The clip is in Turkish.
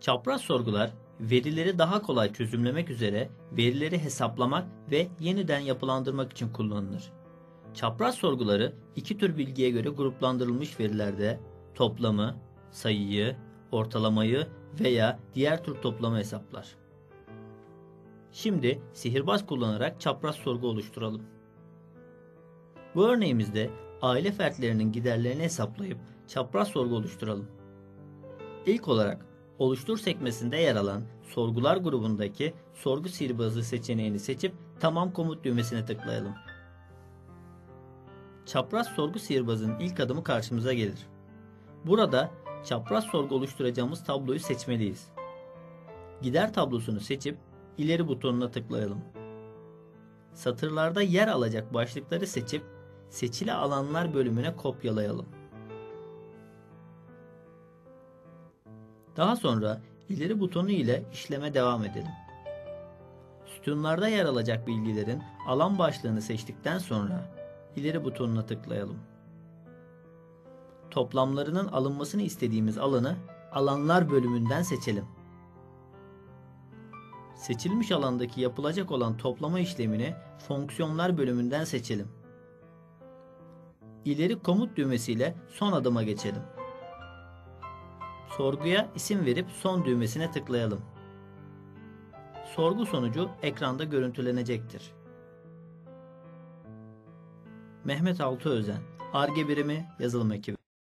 Çapraz sorgular verileri daha kolay çözümlemek üzere verileri hesaplamak ve yeniden yapılandırmak için kullanılır. Çapraz sorguları iki tür bilgiye göre gruplandırılmış verilerde toplamı, sayıyı, ortalamayı veya diğer tür toplamı hesaplar. Şimdi sihirbaz kullanarak çapraz sorgu oluşturalım. Bu örneğimizde aile fertlerinin giderlerini hesaplayıp çapraz sorgu oluşturalım. İlk olarak oluştur sekmesinde yer alan sorgular grubundaki sorgu sihirbazı seçeneğini seçip tamam komut düğmesine tıklayalım. Çapraz sorgu sihirbazının ilk adımı karşımıza gelir. Burada çapraz sorgu oluşturacağımız tabloyu seçmeliyiz. Gider tablosunu seçip ileri butonuna tıklayalım. Satırlarda yer alacak başlıkları seçip seçili alanlar bölümüne kopyalayalım. Daha sonra ileri butonu ile işleme devam edelim. Sütunlarda yer alacak bilgilerin alan başlığını seçtikten sonra ileri butonuna tıklayalım. Toplamlarının alınmasını istediğimiz alanı alanlar bölümünden seçelim. Seçilmiş alandaki yapılacak olan toplama işlemini fonksiyonlar bölümünden seçelim. İleri komut düğmesiyle son adıma geçelim. Sorguya isim verip son düğmesine tıklayalım. Sorgu sonucu ekranda görüntülenecektir. Mehmet Altıözen, Arge Birimi Yazılım Ekibi